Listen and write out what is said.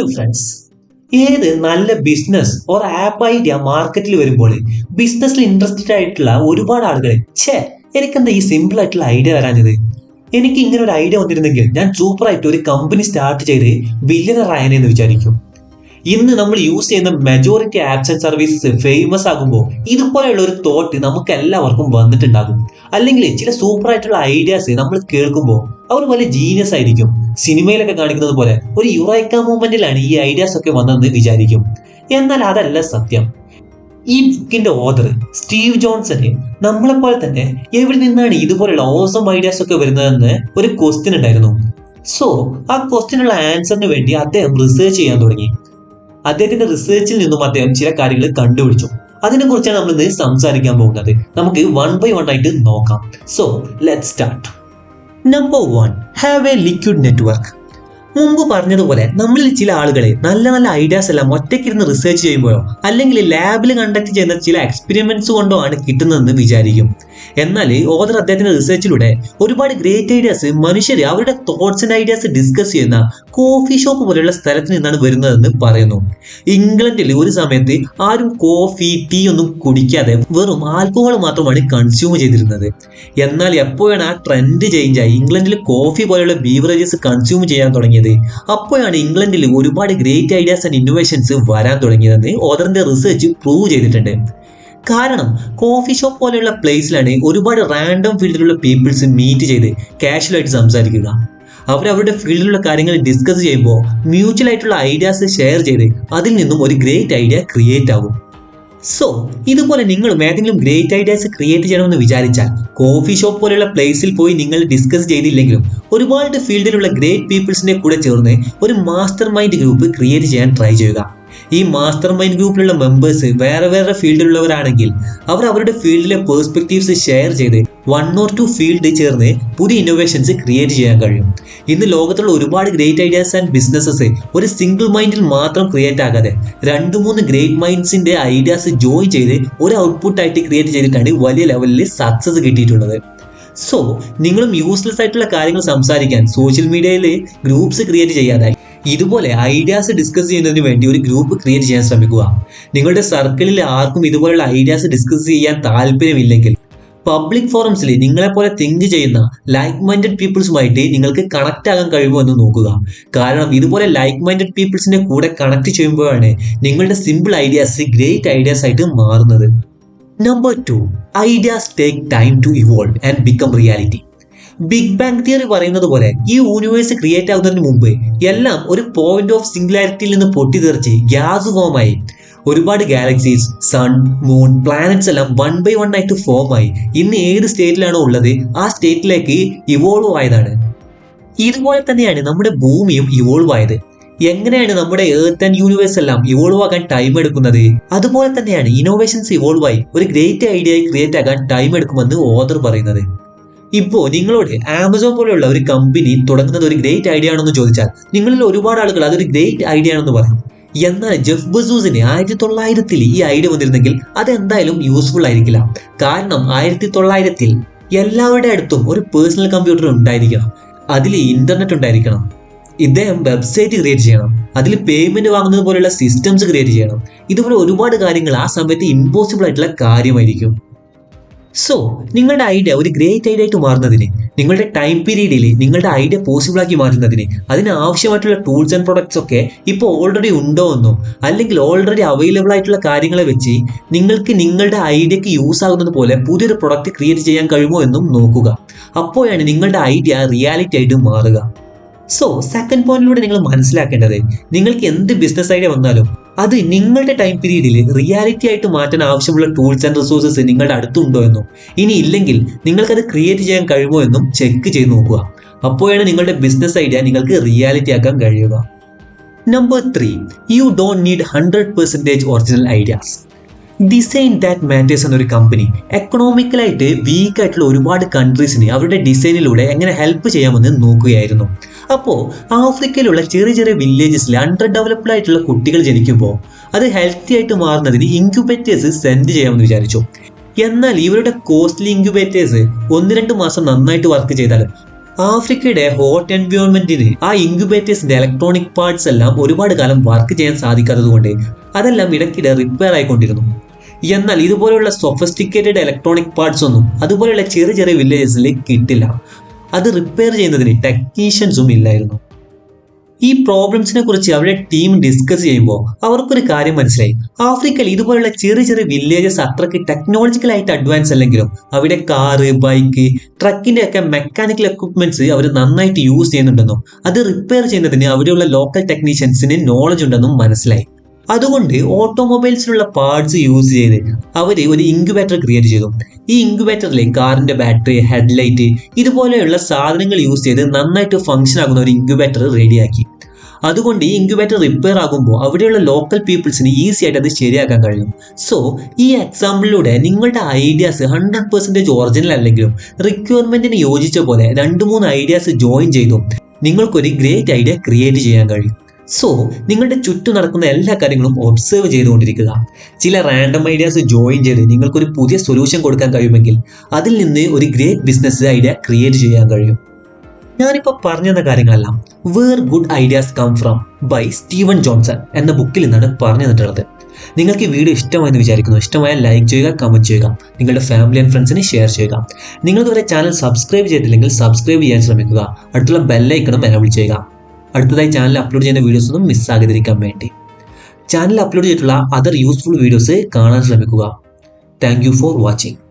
Hello friends ഏത് നല്ല business or app idea മാർക്കറ്റിൽ വരുമ്പോൾ ബിസിനസ്സിൽ ഇൻട്രസ്റ്റഡ് ആയിട്ടുള്ള ഒരുപാട് ആളുകൾ ഛേ എനിക്കെന്താ ഈ സിമ്പിൾ ആയിട്ടുള്ള ഐഡിയ വരാഞ്ഞത് എനിക്ക് ഇങ്ങനെ ഒരു ഐഡിയ വന്നിരുന്നെങ്കിൽ ഞാൻ സൂപ്പറായിട്ട് ഒരു കമ്പനി സ്റ്റാർട്ട് ചെയ്ത് ബില്യണർ ആയനെന്ന് വിചാരിക്കും. ഇന്ന് നമ്മൾ യൂസ് ചെയ്യുന്ന majority apps and services famous ആകുമ്പോൾ ഇതുപോലെയുള്ള ഒരു തോട്ട് നമുക്ക് എല്ലാവർക്കും വന്നിട്ടുണ്ടാകും. അല്ലെങ്കിൽ ചില സൂപ്പർ ആയിട്ടുള്ള ഐഡിയാസ് നമ്മൾ കേൾക്കുമ്പോൾ അവർ വലിയ ജീനിയസ് ആയിരിക്കും. സിനിമയിലൊക്കെ കാണിക്കുന്നത് പോലെ ഒരു യുറൈക്ക മൂവ്മെന്റിലാണ് ഈ ഐഡിയാസ് ഒക്കെ വന്നതെന്ന് വിചാരിക്കും. എന്നാൽ അതല്ല സത്യം. ഈ ബുക്കിന്റെ ഓദർ സ്റ്റീവ് ജോൺസന് നമ്മളെപ്പോലെ തന്നെ എവിടെ നിന്നാണ് ഇതുപോലെയുള്ള ഓസം ഐഡിയാസ് ഒക്കെ വരുന്നതെന്ന് ഒരു ക്വസ്റ്റ്യൻ ഉണ്ടായിരുന്നു. സോ ആ ക്വസ്റ്റ്യനുള്ള ആൻസറിന് വേണ്ടി അദ്ദേഹം റിസർച്ച് ചെയ്യാൻ തുടങ്ങി. അദ്ദേഹത്തിന്റെ റിസർച്ചിൽ നിന്നും അദ്ദേഹം ചില കാര്യങ്ങൾ കണ്ടുപിടിച്ചു. അതിനെ കുറിച്ചാണ് നമ്മൾ ഇന്ന് സംസാരിക്കാൻ പോകുന്നത്. നമുക്ക് വൺ ബൈ വൺ ആയിട്ട് നോക്കാം. So let start number one have a liquid network മുമ്പ് പറഞ്ഞതുപോലെ നമ്മളിൽ ചില ആളുകളെ നല്ല നല്ല ഐഡിയാസ് എല്ലാം ഒറ്റയ്ക്കിരുന്ന് റിസർച്ച് ചെയ്യുമ്പോഴോ അല്ലെങ്കിൽ ലാബിൽ കണ്ടക്ട് ചെയ്യുന്ന ചില എക്സ്പെരിമെന്റ്സ് കൊണ്ടോ ആണ് കിട്ടുന്നതെന്ന് വിചാരിക്കും. എന്നാൽ ഓദർ അദ്ദേഹത്തിന്റെ റിസർച്ചിലൂടെ ഒരുപാട് ഗ്രേറ്റ് ഐഡിയാസ് മനുഷ്യർ അവരുടെ തോട്ട്സ് ആൻഡ് ഐഡിയാസ് ഡിസ്കസ് ചെയ്യുന്ന കോഫി ഷോപ്പ് പോലെയുള്ള സ്ഥലത്ത് നിന്നാണ് വരുന്നതെന്ന് പറയുന്നു. ഇംഗ്ലണ്ടിൽ ഒരു സമയത്ത് ആരും കോഫി ടീ ഒന്നും കുടിക്കാതെ വെറും ആൽക്കഹോൾ മാത്രമാണ് കൺസ്യൂം ചെയ്തിരുന്നത്. എന്നാൽ എപ്പോഴാണ് ആ ട്രെൻഡ് ചേഞ്ച് ആയി? ഇംഗ്ലണ്ടിൽ കോഫി പോലെയുള്ള ബീവറേജസ് കൺസ്യൂം ചെയ്യാൻ തുടങ്ങിയത്? അപ്പോഴാണ് ഇംഗ്ലണ്ടിൽ ഒരുപാട് ഗ്രേറ്റ് ഐഡിയാസ് ആൻഡ് ഇന്നോവേഷൻസ് വരാൻ തുടങ്ങിയതെന്ന് ഓദറിന്റെ റിസർച്ച് പ്രൂവ് ചെയ്തിട്ടുണ്ട്. കാരണം കോഫി ഷോപ്പ് പോലെയുള്ള പ്ലേസിലാണ് ഒരുപാട് റാൻഡം ഫീൽഡിലുള്ള പീപ്പിൾസ് മീറ്റ് ചെയ്ത് കാഷ്വലായിട്ട് സംസാരിക്കുക. അവർ അവരുടെ ഫീൽഡിലുള്ള കാര്യങ്ങൾ ഡിസ്കസ് ചെയ്യുമ്പോൾ മ്യൂച്വൽ ആയിട്ടുള്ള ഐഡിയാസ് ഷെയർ ചെയ്ത് അതിൽ നിന്നും ഒരു ഗ്രേറ്റ് ഐഡിയ ക്രിയേറ്റ് ആകും. സോ ഇതുപോലെ നിങ്ങളും ഏതെങ്കിലും ഗ്രേറ്റ് ഐഡിയാസ് ക്രിയേറ്റ് ചെയ്യണമെന്ന് വിചാരിച്ചാൽ കോഫി ഷോപ്പ് പോലെയുള്ള പ്ലേസിൽ പോയി നിങ്ങൾ ഡിസ്കസ് ചെയ്തില്ലെങ്കിലും ഒരുപാട് ഫീൽഡിലുള്ള ഗ്രേറ്റ് പീപ്പിൾസിന്റെ കൂടെ ചേർന്ന് ഒരു മാസ്റ്റർ മൈൻഡ് ഗ്രൂപ്പ് ക്രിയേറ്റ് ചെയ്യാൻ ട്രൈ ചെയ്യുക. ഈ മാസ്റ്റർ മൈൻഡ് ഗ്രൂപ്പിലുള്ള മെമ്പേഴ്സ് വേറെ വേറെ ഫീൽഡിലുള്ളവരാണെങ്കിൽ അവർ അവരുടെ ഫീൽഡിലെ പേഴ്സ്പെക്റ്റീവ്സ് ഷെയർ ചെയ്ത് വൺ ഓർ ടു ഫീൽഡ് ചേർന്ന് പുതിയ ഇന്നോവേഷൻസ് ക്രിയേറ്റ് ചെയ്യാൻ കഴിയും. ഇന്ന് ലോകത്തുള്ള ഒരുപാട് ഗ്രേറ്റ് ഐഡിയാസ് ആൻഡ് ബിസിനസ്സസ് ഒരു സിംഗിൾ മൈൻഡിൽ മാത്രം ക്രിയേറ്റ് ആകാതെ രണ്ട് മൂന്ന് ഗ്രേറ്റ് മൈൻഡ്സിന്റെ ഐഡിയാസ് ജോയിൻ ചെയ്ത് ഒരു ഔട്ട്പുട്ടായിട്ട് ക്രിയേറ്റ് ചെയ്തിട്ടാണ് വലിയ ലെവലിൽ സക്സസ് കിട്ടിയിട്ടുള്ളത്. സോ നിങ്ങളും യൂസ്ലെസ് ആയിട്ടുള്ള കാര്യങ്ങൾ സംസാരിക്കാൻ സോഷ്യൽ മീഡിയയിൽ ഗ്രൂപ്പ്സ് ക്രിയേറ്റ് ചെയ്യാതായി ഇതുപോലെ ഐഡിയാസ് ഡിസ്കസ് ചെയ്യുന്നതിന് വേണ്ടി ഒരു ഗ്രൂപ്പ് ക്രിയേറ്റ് ചെയ്യാൻ ശ്രമിക്കുക. നിങ്ങളുടെ സർക്കിളിൽ ആർക്കും ഇതുപോലുള്ള ഐഡിയാസ് ഡിസ്കസ് ചെയ്യാൻ താല്പര്യമില്ലെങ്കിൽ പബ്ലിക് ഫോറംസിൽ നിങ്ങളെപ്പോലെ തിങ്ക് ചെയ്യുന്ന ലൈക്ക് മൈൻഡഡ് പീപ്പിൾസുമായിട്ട് നിങ്ങൾക്ക് കണക്ട് ആകാൻ കഴിയുമോ എന്ന് നോക്കുക. കാരണം ഇതുപോലെ ലൈക്ക് മൈൻഡഡ് പീപ്പിൾസിന്റെ കൂടെ കണക്ട് ചെയ്യുമ്പോഴാണ് നിങ്ങളുടെ സിമ്പിൾ ഐഡിയാസ് ഗ്രേറ്റ് ഐഡിയാസ് ആയിട്ട് മാറുന്നത്. Number two ideas take time to evolve and become reality big bang theory പറയുന്നത് പോലെ ഈ യൂണിവേഴ്സ് ക്രിയേറ്റ് ആകുന്നതിന് മുമ്പ് എല്ലാം ഒരു പോയിന്റ് ഓഫ് സിംഗുലാരിറ്റിയിൽ നിന്ന് പൊട്ടിത്തെറിച്ച് ഗ്യാസ് ഫോമായി ഒരുപാട് ഗാലക്സീസ് സൺ മൂൺ പ്ലാനറ്റ്സ് എല്ലാം വൺ ബൈ വൺ ആയിട്ട് ഫോം ആയി. ഇന്ന് ഏത് സ്റ്റേറ്റിലാണോ ഉള്ളത് ആ സ്റ്റേറ്റിലേക്ക് ഇവോൾവ് ആയതാണ്. ഇതുപോലെ തന്നെയാണ് നമ്മുടെ ഭൂമിയും ഇവോൾവ് ആയത്. എങ്ങനെയാണ് നമ്മുടെ ഏർത്ത് ആൻഡ് യൂണിവേഴ്സ് എല്ലാം ഇവോൾവ് ആകാൻ ടൈം എടുക്കുന്നത്? അതുപോലെ തന്നെയാണ് ഇന്നോവേഷൻസ് ഇവോൾവ് ആയി. ഒരു ഗ്രേറ്റ് ഐഡിയ ക്രിയേറ്റ് ആകാൻ ടൈം എടുക്കുമെന്ന് ഓദർ പറയുന്നത്. ഇപ്പോ നിങ്ങളോട് ആമസോൺ പോലെയുള്ള ഒരു കമ്പനി തുടങ്ങുന്നത് ഒരു ഗ്രേറ്റ് ഐഡിയ ആണെന്ന് ചോദിച്ചാൽ നിങ്ങളിൽ ഒരുപാട് ആളുകൾ അതൊരു ഗ്രേറ്റ് ഐഡിയ ആണെന്ന് പറയും. എന്നാൽ ജെഫ് ബസൂസിന് ആയിരത്തി തൊള്ളായിരത്തിൽ ഈ ഐഡിയ വന്നിരുന്നെങ്കിൽ അതെന്തായാലും യൂസ്ഫുൾ ആയിരിക്കില്ല. കാരണം ആയിരത്തി തൊള്ളായിരത്തിൽ എല്ലാവരുടെ അടുത്തും ഒരു പേഴ്സണൽ കമ്പ്യൂട്ടർ ഉണ്ടായിരിക്കണം. അതിൽ ഇന്റർനെറ്റ് ഉണ്ടായിരിക്കണം. ഇദ്ദേഹം വെബ്സൈറ്റ് ക്രിയേറ്റ് ചെയ്യണം. അതിൽ പേയ്മെന്റ് വാങ്ങുന്നത് പോലെയുള്ള സിസ്റ്റംസ് ക്രിയേറ്റ് ചെയ്യണം. ഇതുപോലെ ഒരുപാട് കാര്യങ്ങൾ ആ സമയത്ത് ഇമ്പോസിബിൾ ആയിട്ടുള്ള കാര്യമായിരിക്കും. സോ നിങ്ങളുടെ ഐഡിയ ഒരു ഗ്രേറ്റ് ഐഡിയ ആയിട്ട് മാറുന്നതിന് നിങ്ങളുടെ ടൈം പീരീഡിൽ നിങ്ങളുടെ ഐഡിയ പോസിബിൾ ആക്കി മാറ്റുന്നതിന് അതിന് ആവശ്യമായിട്ടുള്ള ടൂൾസ് ആൻഡ് പ്രൊഡക്ട്സ് ഒക്കെ ഇപ്പോൾ ഓൾറെഡി ഉണ്ടോ എന്നോ അല്ലെങ്കിൽ ഓൾറെഡി അവൈലബിൾ ആയിട്ടുള്ള കാര്യങ്ങളെ വെച്ച് നിങ്ങൾക്ക് നിങ്ങളുടെ ഐഡിയക്ക് യൂസ് ആകുന്നത് പോലെ പുതിയൊരു പ്രൊഡക്റ്റ് ക്രിയേറ്റ് ചെയ്യാൻ കഴിയുമോ എന്നും നോക്കുക. അപ്പോഴാണ് നിങ്ങളുടെ ഐഡിയ റിയാലിറ്റി ആയിട്ട് മാറുക. സോ സെക്കൻഡ് പോയിന്റിലൂടെ നിങ്ങൾ മനസ്സിലാക്കേണ്ടത് നിങ്ങൾക്ക് എന്ത് ബിസിനസ് ഐഡിയ വന്നാലും അത് നിങ്ങളുടെ ടൈം പീരീഡിൽ റിയാലിറ്റി ആയിട്ട് മാറ്റാൻ ആവശ്യമുള്ള ടൂൾസ് ആൻഡ് റിസോഴ്സസ് നിങ്ങളുടെ അടുത്തുണ്ടോ എന്നും. ഇനി ഇല്ലെങ്കിൽ നിങ്ങൾക്കത് ക്രിയേറ്റ് ചെയ്യാൻ കഴിയുമോ എന്നും ചെക്ക് ചെയ്ത് നോക്കുക. അപ്പോഴാണ് നിങ്ങളുടെ ബിസിനസ് ഐഡിയ നിങ്ങൾക്ക് റിയാലിറ്റി ആക്കാൻ കഴിയുക. Number three you don't need hundred percentage original ideas design that matters എന്നൊരു കമ്പനി എക്കണോമിക്കലായിട്ട് വീക്കായിട്ടുള്ള ഒരുപാട് കൺട്രീസിന് അവരുടെ ഡിസൈനിലൂടെ എങ്ങനെ ഹെൽപ്പ് ചെയ്യാമെന്ന് നോക്കുകയായിരുന്നു. അപ്പോൾ ആഫ്രിക്കയിലുള്ള ചെറിയ ചെറിയ വില്ലേജസിൽ അണ്ടർ ഡെവലപ്ഡ് ആയിട്ടുള്ള കുട്ടികൾ ജനിക്കുമ്പോൾ അത് ഹെൽത്തി ആയിട്ട് മാറുന്നതിന് ഇൻക്യുബേറ്റേഴ്സ് സെൻഡ് ചെയ്യാമെന്ന് വിചാരിച്ചു. എന്നാൽ ഇവരുടെ കോസ്റ്റ്ലി ഇൻക്യുബേറ്റേഴ്സ് ഒന്ന് രണ്ട് മാസം നന്നായിട്ട് വർക്ക് ചെയ്താൽ ആഫ്രിക്കയുടെ ഹോട്ട് എൻവയോൺമെന്റിന് ആ ഇൻക്യുബേറ്റേഴ്സിന്റെ ഇലക്ട്രോണിക് പാർട്സ് എല്ലാം ഒരുപാട് കാലം വർക്ക് ചെയ്യാൻ സാധിക്കാത്തതുകൊണ്ട് അതെല്ലാം ഇടയ്ക്കിടെ റിപ്പയർ ആയിക്കൊണ്ടിരുന്നു. എന്നാൽ ഇതുപോലെയുള്ള സൊഫസ്റ്റിക്കേറ്റഡ് ഇലക്ട്രോണിക് പാർട്സ് ഒന്നും അതുപോലെയുള്ള ചെറിയ ചെറിയ വില്ലേജസിൽ കിട്ടില്ല. അത് റിപ്പയർ ചെയ്യുന്നതിന് ടെക്നീഷ്യൻസും ഇല്ലായിരുന്നു. ഈ പ്രോബ്ലംസിനെ കുറിച്ച് അവരുടെ ടീം ഡിസ്കസ് ചെയ്യുമ്പോൾ അവർക്കൊരു കാര്യം മനസ്സിലായി. ആഫ്രിക്കയിൽ ഇതുപോലുള്ള ചെറിയ ചെറിയ വില്ലേജസ് അത്രയ്ക്ക് ടെക്നോളജിക്കലായിട്ട് അഡ്വാൻസ് അല്ലെങ്കിലും അവിടെ കാറ് ബൈക്ക് ട്രക്കിന്റെ ഒക്കെ മെക്കാനിക്കൽ എക്യുപ്മെന്റ്സ് അവർ നന്നായിട്ട് യൂസ് ചെയ്യുന്നുണ്ടെന്നും അത് റിപ്പയർ ചെയ്യുന്നതിന് അവിടെയുള്ള ലോക്കൽ ടെക്നീഷ്യൻസിന് നോളജ് ഉണ്ടെന്നും മനസ്സിലായി. അതുകൊണ്ട് ഓട്ടോമൊബൈൽസിലുള്ള പാർട്സ് യൂസ് ചെയ്ത് അവർ ഒരു ഇൻക്യുബേറ്റർ ക്രിയേറ്റ് ചെയ്തു. ഈ ഇൻക്യുബേറ്ററിൽ കാറിന്റെ ബാറ്ററി ഹെഡ്ലൈറ്റ് ഇതുപോലെയുള്ള സാധനങ്ങൾ യൂസ് ചെയ്ത് നന്നായിട്ട് ഫംഗ്ഷൻ ആകുന്ന ഒരു ഇൻക്യുബേറ്റർ റെഡിയാക്കി അതുകൊണ്ട് ഈ ഇൻക്യുബേറ്റർ റിപ്പയർ ആകുമ്പോൾ അവിടെയുള്ള ലോക്കൽ പീപ്പിൾസിന് ഈസി ആയിട്ട് അത് ശരിയാക്കാൻ കഴിയും. സോ ഈ എക്സാമ്പിളിലൂടെ നിങ്ങളുടെ ഐഡിയാസ് ഹൺഡ്രഡ് പെർസെന്റേജ് ഒറിജിനൽ അല്ലെങ്കിലും റിക്വയർമെന്റിന് യോജിച്ച പോലെ രണ്ട് മൂന്ന് ഐഡിയാസ് ജോയിൻ ചെയ്തു. നിങ്ങൾക്കൊരു ഗ്രേറ്റ് ഐഡിയ ക്രിയേറ്റ് ചെയ്യാൻ കഴിയും. സോ നിങ്ങളുടെ ചുറ്റും നടക്കുന്ന എല്ലാ കാര്യങ്ങളും ഒബ്സർവ് ചെയ്തുകൊണ്ടിരിക്കുക. ചില റാൻഡം ഐഡിയാസ് ജോയിൻ ചെയ്ത് നിങ്ങൾക്കൊരു പുതിയ സൊല്യൂഷൻ കൊടുക്കാൻ കഴിയുമെങ്കിൽ അതിൽ നിന്ന് ഒരു ഗ്രേറ്റ് ബിസിനസ് ഐഡിയ ക്രിയേറ്റ് ചെയ്യാൻ കഴിയും. ഞാനിപ്പോൾ പറഞ്ഞെന്ന കാര്യങ്ങളെല്ലാം where good ideas come from by Steven Johnson എന്ന ബുക്കിൽ നിന്നാണ് പറഞ്ഞു തന്നിട്ടുള്ളത് നിങ്ങൾക്ക് ഈ വീഡിയോ ഇഷ്ടമായെന്ന് വിചാരിക്കുന്നു. ഇഷ്ടമായ ലൈക്ക് ചെയ്യുക കമന്റ് ചെയ്യുക നിങ്ങളുടെ ഫാമിലി ആൻഡ് ഫ്രണ്ട്സിന് ഷെയർ ചെയ്യുക. നിങ്ങൾ ഇതുവരെ ചാനൽ സബ്സ്ക്രൈബ് ചെയ്തിട്ടില്ലെങ്കിൽ സബ്സ്ക്രൈബ് ചെയ്യാൻ ശ്രമിക്കുക. അടുത്തുള്ള ബെല്ലൈക്കണം എനബിൾ ചെയ്യുക. അടുത്തതായി ചാനൽ അപ്ലോഡ് ചെയ്യുന്ന വീഡിയോസ് ഒന്നും മിസ്സാകാതിരിക്കാൻ വേണ്ടി. ചാനൽ അപ്ലോഡ് ചെയ്തിട്ടുള്ള അതർ യൂസ്ഫുൾ വീഡിയോസ് കാണാൻ ശ്രമിക്കുക. Thank for watching